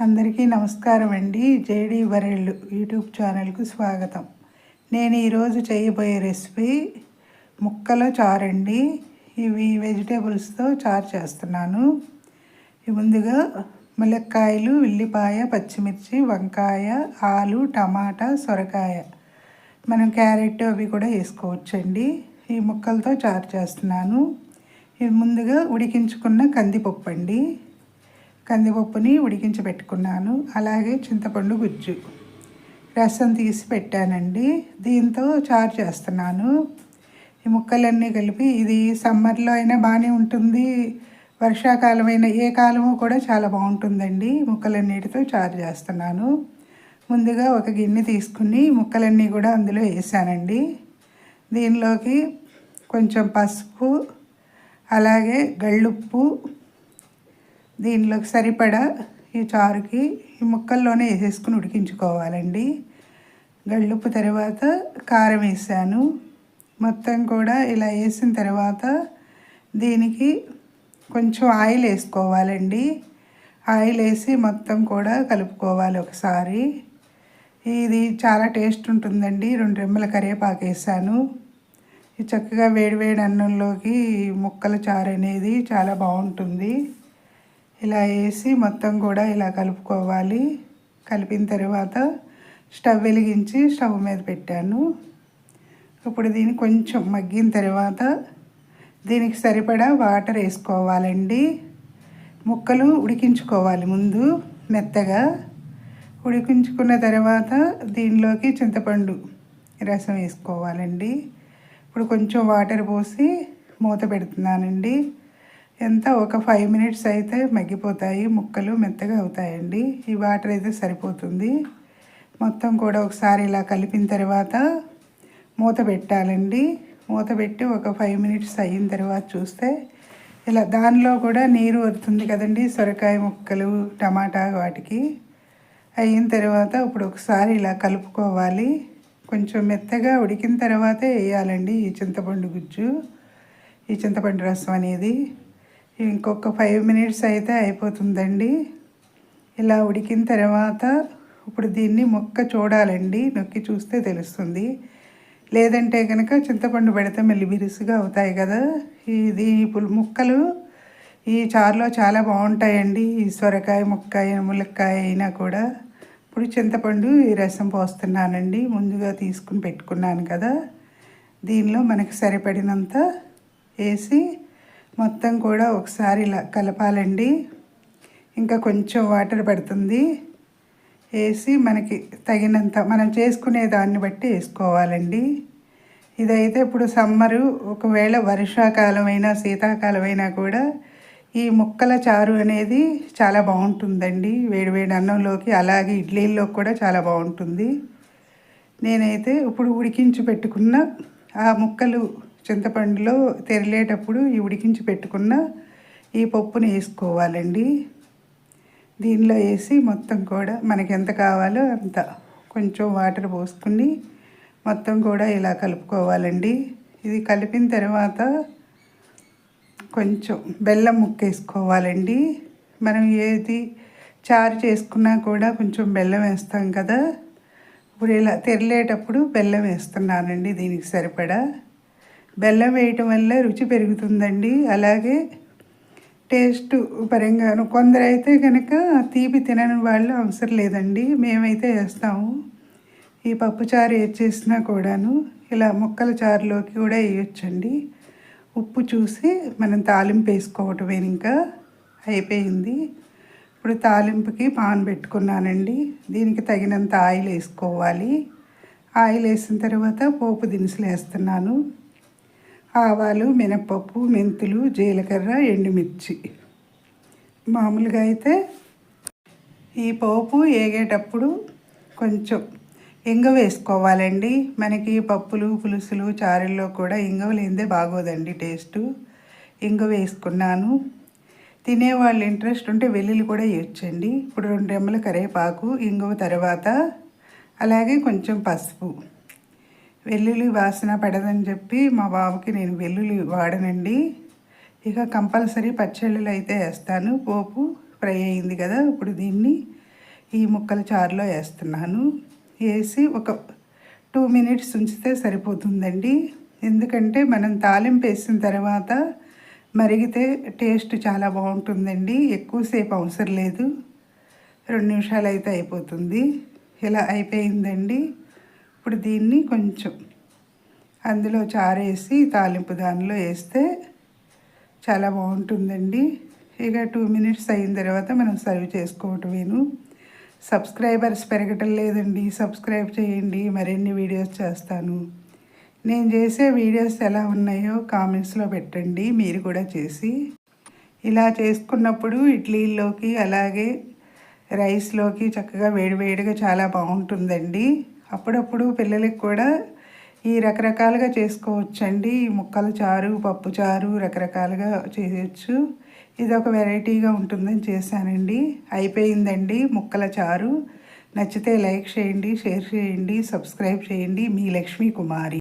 అందరికీ నమస్కారం అండి. జేడీ బరెళ్ళు యూట్యూబ్ ఛానల్కు స్వాగతం. నేను ఈరోజు చేయబోయే రెసిపీ ముక్కల చారండి ఇవి వెజిటేబుల్స్తో చారు చేస్తున్నాను. ముందుగా ములక్కాయలు ఉల్లిపాయ పచ్చిమిర్చి వంకాయ ఆలు టమాటా సొరకాయ. మనం క్యారెట్ అవి కూడా వేసుకోవచ్చండి. ఈ ముక్కలతో చారు చేస్తున్నాను. ఇవి ముందుగా ఉడికించుకున్న కందిపప్పు అండి. కందిపప్పుని ఉడికించి పెట్టుకున్నాను అలాగే చింతపండు గుజ్జు. రసం తీసి పెట్టానండి. దీంతో చారు చేస్తున్నాను. ఈ ముక్కలన్నీ కలిపి ఇది సమ్మర్లో అయినా బాగానే ఉంటుంది. వర్షాకాలమైన ఏ కాలము కూడా చాలా బాగుంటుందండి. ముక్కలన్నిటితో చారు చేస్తున్నాను. ముందుగా ఒక గిన్నె తీసుకుని ముక్కలన్నీ కూడా అందులో వేసానండి. దీనిలోకి కొంచెం పసుపు అలాగే గళ్ళుప్పు దీనిలోకి సరిపడా ఈ చారుకి ఈ ముక్కల్లోనే వేసేసుకుని ఉడికించుకోవాలండి. గళ్ళుప్పు తర్వాత కారం వేసాను. మొత్తం కూడా ఇలా వేసిన తర్వాత దీనికి కొంచెం ఆయిల్ వేసుకోవాలండి. ఆయిల్ వేసి మొత్తం కూడా కలుపుకోవాలి ఒకసారి. ఇది చాలా టేస్ట్ ఉంటుందండి. రెండు రెమ్మల కరివేపాకు వేసాను. చక్కగా వేడివేడి అన్నంలోకి ముక్కల చారు అనేది చాలా బాగుంటుంది. ఇలా వేసి మొత్తం కూడా ఇలా కలుపుకోవాలి. కలిపిన తర్వాత స్టవ్ వెలిగించి స్టవ్ మీద పెట్టాను. ఇప్పుడు దీన్ని కొంచెం మగ్గిన తర్వాత దీనికి సరిపడా వాటర్ వేసుకోవాలండి. ముక్కలు ఉడికించుకోవాలి ముందు మెత్తగా. ఉడికించుకున్న తర్వాత దీనిలోకి చింతపండు రసం వేసుకోవాలండి. ఇప్పుడు కొంచెం వాటర్ పోసి మూత పెడుతున్నానండి. ఎంత ఒక ఫైవ్ మినిట్స్ అయితే మగ్గిపోతాయి ముక్కలు మెత్తగా అవుతాయండి. ఈ వాటర్ అయితే సరిపోతుంది. మొత్తం కూడా ఒకసారి ఇలా కలిపిన తర్వాత మూత పెట్టాలండి. మూత పెట్టి ఒక ఫైవ్ మినిట్స్ అయిన తర్వాత చూస్తే ఇలా దానిలో కూడా నీరు వస్తుంది కదండి సొరకాయ ముక్కలు టమాటా వాటికి. అయిన తర్వాత ఇప్పుడు ఒకసారి ఇలా కలుపుకోవాలి. కొంచెం మెత్తగా ఉడికిన తర్వాతే వేయాలండి ఈ చింతపండు గుజ్జు ఈ చింతపండు రసం అనేది. ఇంకొక ఫైవ్ మినిట్స్ అయితే అయిపోతుందండి. ఇలా ఉడికిన తర్వాత ఇప్పుడు దీన్ని మొక్క చూడాలండి. నొక్కి చూస్తే తెలుస్తుంది. లేదంటే కనుక చింతపండు పెడితే మళ్ళీ బిరుసుగా అవుతాయి కదా. ఇది ముక్కలు ఈ చారులో చాలా బాగుంటాయండి. ఈ సొరకాయ ముక్కాయ ములక్కాయ అయినా కూడా. ఇప్పుడు చింతపండు ఈ రసం పోస్తున్నానండి. ముందుగా తీసుకుని పెట్టుకున్నాను కదా. దీనిలో మనకి సరిపడినంత వేసి మొత్తం కూడా ఒకసారి ఇలా కలపాలండి. ఇంకా కొంచెం వాటర్ పడుతుంది. వేసి మనకి తగినంత మనం చేసుకునే దాన్ని బట్టి వేసుకోవాలండి. ఇదైతే ఇప్పుడు సమ్మరు ఒకవేళ వర్షాకాలమైనా శీతాకాలమైనా కూడా ఈ ముక్కల చారు అనేది చాలా బాగుంటుందండి. వేడివేడి అన్నంలోకి అలాగే ఇడ్లీల్లో కూడా చాలా బాగుంటుంది. నేనైతే ఇప్పుడు ఉడికించి పెట్టుకున్న ఆ ముక్కలు చింతపండులో తెరిలేటప్పుడు ఈ ఉడికించి పెట్టుకున్న ఈ పప్పుని వేసుకోవాలండి. దీనిలో వేసి మొత్తం కూడా మనకి ఎంత కావాలో అంత కొంచెం వాటర్ పోసుకుని మొత్తం కూడా ఇలా కలుపుకోవాలండి. ఇది కలిపిన తర్వాత కొంచెం బెల్లం ముక్కేసుకోవాలండి మనం ఏది చారు చేసుకున్నా కూడా కొంచెం బెల్లం వేస్తాం కదా. ఇప్పుడు ఇలా తెరలేటప్పుడు బెల్లం వేస్తున్నానండి దీనికి సరిపడా. బెల్లం వేయటం వల్ల రుచి పెరుగుతుందండి. అలాగే టేస్ట్ పరంగాను కొందరైతే కనుక తీపి తినని వాళ్ళు అవసరం లేదండి. మేమైతే వేస్తాము. ఈ పప్పు చారు చేసినా కూడాను ఇలా ముక్కల చారులోకి కూడా వేయొచ్చండి. ఉప్పు చూసి మనం తాలింపు వేసుకోవటమే ఇంకా అయిపోయింది. ఇప్పుడు తాలింపుకి పాన్ పెట్టుకున్నానండి. దీనికి తగినంత ఆయిల్ వేసుకోవాలి. ఆయిల్ వేసిన తర్వాత పోపు దినుసులు వేస్తున్నాను. ఆవాలు మినపప్పు మెంతులు జీలకర్ర ఎండుమిర్చి. మామూలుగా అయితే ఈ పోపు వేగేటప్పుడు కొంచెం ఇంగ వేసుకోవాలండి. మనకి పప్పులు పులుసులు చారుల్లో కూడా ఇంగవ లేనిదే బాగోదండి టేస్ట్. ఇంగ వేసుకున్నాను. తినేవాళ్ళు ఇంట్రెస్ట్ ఉంటే వెల్లుల్లి కూడా వేయొచ్చండి. ఇప్పుడు రెండు రెమ్మల కరివేపాకు ఇంగువ తర్వాత అలాగే కొంచెం పసుపు. వెల్లుల్లి వాసన పడదని చెప్పి మా బాబుకి నేను వెల్లుల్లి వాడనండి. ఇక కంపల్సరీ పచ్చళ్ళు అయితే వేస్తాను. పోపు ఫ్రై అయింది కదా ఇప్పుడు దీన్ని ఈ ముక్కల చారులో వేస్తున్నాను. వేసి ఒక టూ మినిట్స్ ఉంచితే సరిపోతుందండి. ఎందుకంటే మనం తాలింపు వేసిన తర్వాత మరిగితే టేస్ట్ చాలా బాగుంటుందండి. ఎక్కువసేపు అవసరం లేదు. రెండు నిమిషాలు అయితే అయిపోతుంది. ఇలా అయిపోయిందండి. ఇప్పుడు దీన్ని కొంచెం అందులో చారేసి తాలింపు దానిలో వేస్తే చాలా బాగుంటుందండి. ఇక టూ మినిట్స్ అయిన తర్వాత మనం సర్వ్ చేసుకోవటమేను. సబ్స్క్రైబర్స్ పెరగటం లేదండి. సబ్స్క్రైబ్ చేయండి. మరిన్ని వీడియోస్ చేస్తాను. నేను చేసే వీడియోస్ ఎలా ఉన్నాయో కామెంట్స్లో పెట్టండి. మీరు కూడా చేసి. ఇలా చేసుకున్నప్పుడు ఇడ్లీల్లోకి అలాగే రైస్లోకి చక్కగా వేడివేడిగా చాలా బాగుంటుందండి. అప్పుడప్పుడు పిల్లలకి కూడా ఈ రకరకాలుగా చేసుకోవచ్చండి. ఈ ముక్కల చారు పప్పు చారు రకరకాలుగా చేయొచ్చు. ఇది ఒక వెరైటీగా ఉంటుందని చేశానండి. అయిపోయిందండి ముక్కల చారు. నచ్చితే లైక్ చేయండి షేర్ చేయండి సబ్స్క్రైబ్ చేయండి. మీ లక్ష్మీ కుమారి.